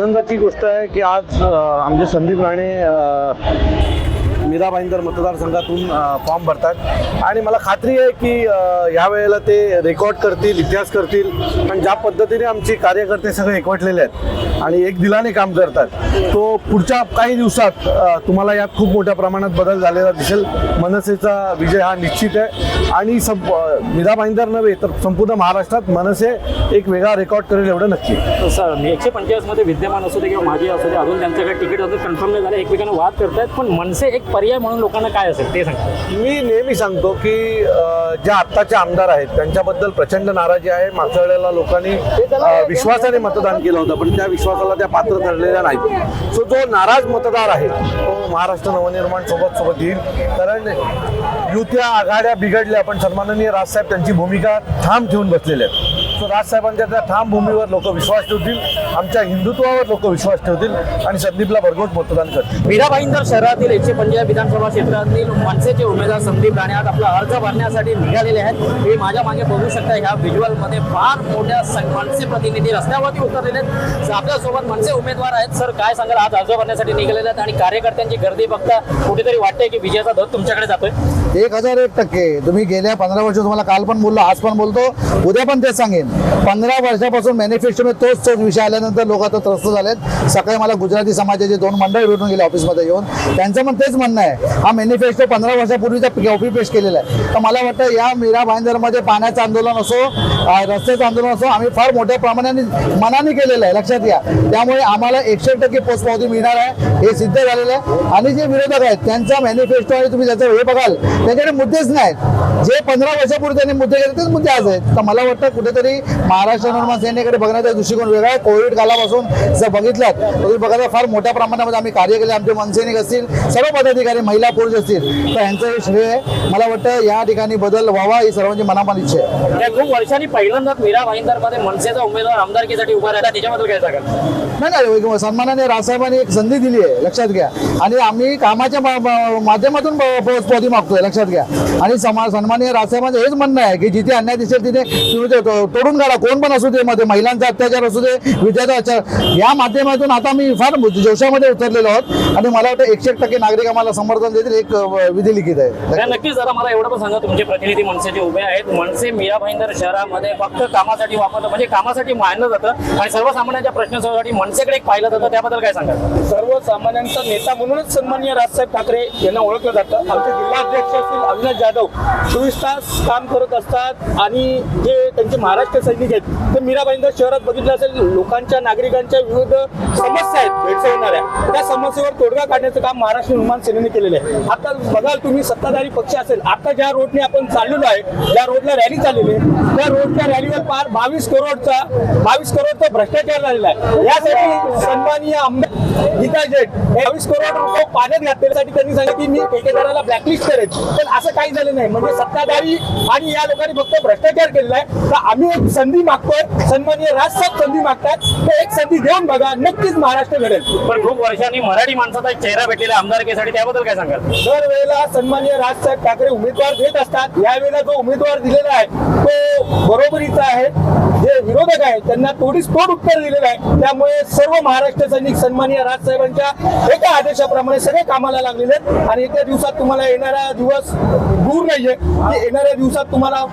आनंदाची गोष्ट आहे की आज आमचे संदीप राणे मीरा भाईंदर मतदारसंघातून फॉर्म भरतात. आणि मला खात्री आहे की यावेळेला वेळेला ते रेकॉर्ड करतील इतिहास करतील पण ज्या पद्धतीने आमचे कार्यकर्ते सगळे एकवटलेले आहेत आणि एक दिलाने काम करतात तो पुढच्या काही दिवसात तुम्हाला यात खूप मोठ्या प्रमाणात बदल झालेला दिसेल. मनसेचा विजय हा निश्चित आहे. आणि संप मीरा भाईंदर नव्हे तर संपूर्ण महाराष्ट्रात मनसे एक वेगळा रेकॉर्ड करेल एवढं नक्की. सर एकशे पंचेचाळीसमध्ये विद्यमान असू दे किंवा माझी असू दे अजून त्यांच्याकडे तिकीट अजून कन्फर्म नाही झालं एकमेकांना वाद करतायत पण मनसे एक पर्याय म्हणून लोकांना काय असेल ते सांगा. मी नेहमी सांगतो की ज्या आत्ताचे आमदार आहेत त्यांच्याबद्दल प्रचंड नाराजी आहे. मागच्या वेळेला लोकांनी विश्वासाने मतदान केलं होतं पण त्या विश्वासाला त्या पात्र ठरलेल्या नाहीत. सो जो नाराज मतदार आहे तो महाराष्ट्र नवनिर्माण सोबत सोबत येईल. कारण युत्या आघाड्या बिघडल्या पण सन्माननीय राजसाहेब त्यांची भूमिका ठाम ठेवून बसलेल्या आहेत. राजसाहेबांच्या त्या ठाम भूमीवर लोक विश्वास ठेवतील आमच्या हिंदुत्वावर लोक विश्वास ठेवतील आणि संदीपला भरघोस मतदान करतील. मीरा भाईंदर शहरातील एकशे पंचेचाळीस विधानसभा क्षेत्रातील मनसेचे उमेदवार संदीप राणे आज आपला अर्ज भरण्यासाठी निघालेले आहेत. हे माझ्या मागे बघू शकता ह्या व्हिज्युअलमध्ये फार मोठ्या सं- मनसे प्रतिनिधी रस्त्यावरती उतरलेले आहेत. सर, आपल्यासोबत मनसे उमेदवार आहेत. सर काय सांगाल? आज अर्ज भरण्यासाठी निघालेले आहेत आणि कार्यकर्त्यांची गर्दी बघता कुठेतरी वाटतंय की विजयाचा धत तुमच्याकडे जातोय? एक हजार एक टक्के. तुम्ही गेल्या पंधरा वर्ष तुम्हाला काल पण बोललो आज पण बोलतो. उद्या पण तेच सांगेन. Yeah. पंधरा वर्षापासून मॅनिफेस्टो मध्ये तोच तोच विषय आल्यानंतर लोक आता त्रस्त झालेत. सकाळी मला गुजराती समाजाचे दोन मंडळ भेटून गेले ऑफिसमध्ये येऊन. त्यांचं पण तेच म्हणणं आहे. हा मॅनिफेस्टो पंधरा वर्षापूर्वीचा कॉपी पेश केलेला आहे. तर मला वाटतं या मीरा भाईंदरमध्ये पाण्याचं आंदोलन असो रस्त्याचं आंदोलन असो आम्ही फार मोठ्या प्रमाणाने मनाने केलेलं आहे. लक्षात घ्या. त्यामुळे आम्हाला एकशे टक्के पोस्ट पावती मिळणार आहे. हे सिद्ध झालेलं आहे. आणि जे विरोधक आहेत त्यांचा मॅनिफेस्टो आणि तुम्ही त्याचा हे बघाल. त्याच्याकडे मुद्देच नाहीत. जे पंधरा वर्षापूर्वी त्यांनी मुद्दे केले तेच मुद्दे आज आहेत. तर मला वाटतं कुठेतरी महाराष्ट्र निर्माण सेनेकडे बघण्याचा दृष्टिकोन वेगळा आहे. कोविड कालापासून जर बघितलात तर तुम्ही बघा फार मोठ्या प्रमाणामध्ये आम्ही कार्य केले. आमचे मनसैनिक असतील सर्व पदाधिकारी महिला पुरुष असतील. तर यांचं हे श्रेय आहे. मला वाटतं या ठिकाणी बदल व्हावा ही सर्वांची मनामान इच्छा आहे. खूप वर्षांनी पहिल्यांदाच मीरा भाईंदरमध्ये मनसेचा उमेदवार आमदारकीसाठी उभा राहिला. त्याच्याबद्दल काय सांगाल? नाही नाही सन्मानाने राजसाहेबांनी एक संधी दिली आहे लक्षात घ्या. आणि आम्ही कामाच्या माध्यमातून प- प- पदवी मागतोय लक्षात घ्या. आणि सन्माननीय राजसाहेबांचं हेच म्हणणं आहे की जिथे अन्याय दिसेल तिथे तुम्ही तोडून काढा कोण पण असू दे मध्ये महिलांचा अत्याचार असू दे विद्यार्थी अत्याचार या माध्यमातून आता मी फार जोशामध्ये उतरलेलो आहोत आणि मला वाटतं एकशे टक्के नागरिक आम्हाला समर्थन देतील एक विधी लिखित आहे. नक्कीच जरा मला एवढं पण सांगा तुमचे प्रतिनिधी मनसेचे उभे आहेत. मनसे मीरा भाईंदर शहरामध्ये फक्त कामासाठी वापरलं म्हणजे कामासाठी मानलं जातं आणि सर्वसामान्यांच्या प्रश्नासाठी मनसेकडे एक पाहिलं जातं त्याबद्दल काय सांगाल? सर्वसामान्यांचा नेता म्हणूनच सन्माननीय राजसाहेब ठाकरे यांना ओळखलं जातं. आमचे जिल्हाध्यक्ष असतील अविनाश जाधव चोवीस तास काम करत असतात आणि जे त्यांचे महाराष्ट्र सैनिक आहेत तर मीराबाईंदर शहरात बघितलं असेल लोकांच्या नागरिकांच्या विविध समस्या आहेत भेडसावणाऱ्या. त्या समस्येवर तोडगा काढण्याचं काम महाराष्ट्र निर्माण सेनेने केलेलं आहे. आता बघाल तुम्ही सत्ताधारी पक्ष असेल आता ज्या रोडने आपण चाललेलो आहे ज्या रोडला रॅली चाललेली आहे त्या रोडच्या रॅलीवर पार बावीस करोडचा बावीस करोडचा भ्रष्टाचार झालेला आहे. यासाठी सन्माननीय आमदार गीता जेट बावीस करोड रुपये पाण्यात घातल्यासाठी त्यांनी सांगितलं की मी ठेकेदाराला ब्लॅकलिस्ट करेल पण असं काही झालं नाही. म्हणजे सत्ताधारी आणि या लोकांनी फक्त भ्रष्टाचार केलेला आहे. तर आम्ही एक संधी मागतोय सन्माननीय राजसाहेब संधी मागतात तर एक संधी देऊन बघा नक्कीच महाराष्ट्र घडेल. पण खूप वर्षांनी मराठी माणसाचा एक चेहरा भेटलेला आमदारकीसाठी त्याबद्दल काय सांगाल? दरवेळेला सन्माननीय राजसाहेब ठाकरे उमेदवार देत असतात. यावेळेला जो उमेदवार दिलेला आहे तो बरोबरीचा आहे. जे विरोधक आहेत त्यांना तोडीस तोड उत्तर दिलेलं आहे. त्यामुळे सर्व महाराष्ट्र सैनिक सन्माननीय राजसाहेबांच्या एका आदेशाप्रमाणे सगळे कामाला लागलेले आहेत. आणि येत्या दिवसात तुम्हाला येणारा दिवस दूर नाहीये. की येणाऱ्या दिवसात तुम्हाला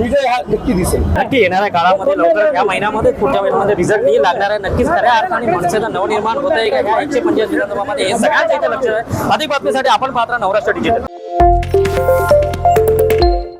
विजय हा नक्की दिसेल. नक्की येणाऱ्या काळामध्ये लवकर या महिन्यामध्ये पुढच्या महिन्यामध्ये रिझल्ट नाही लागणार आहे नक्कीच खऱ्या अर्थाने मनसेचं नवनिर्माण होत आहे. का या एकशे पंचवीस विधानसभामध्ये हे सगळ्यांच्या इथे लक्ष आहे. अधिक बातमीसाठी आपण पात्र नवराष्ट्र डिजिटल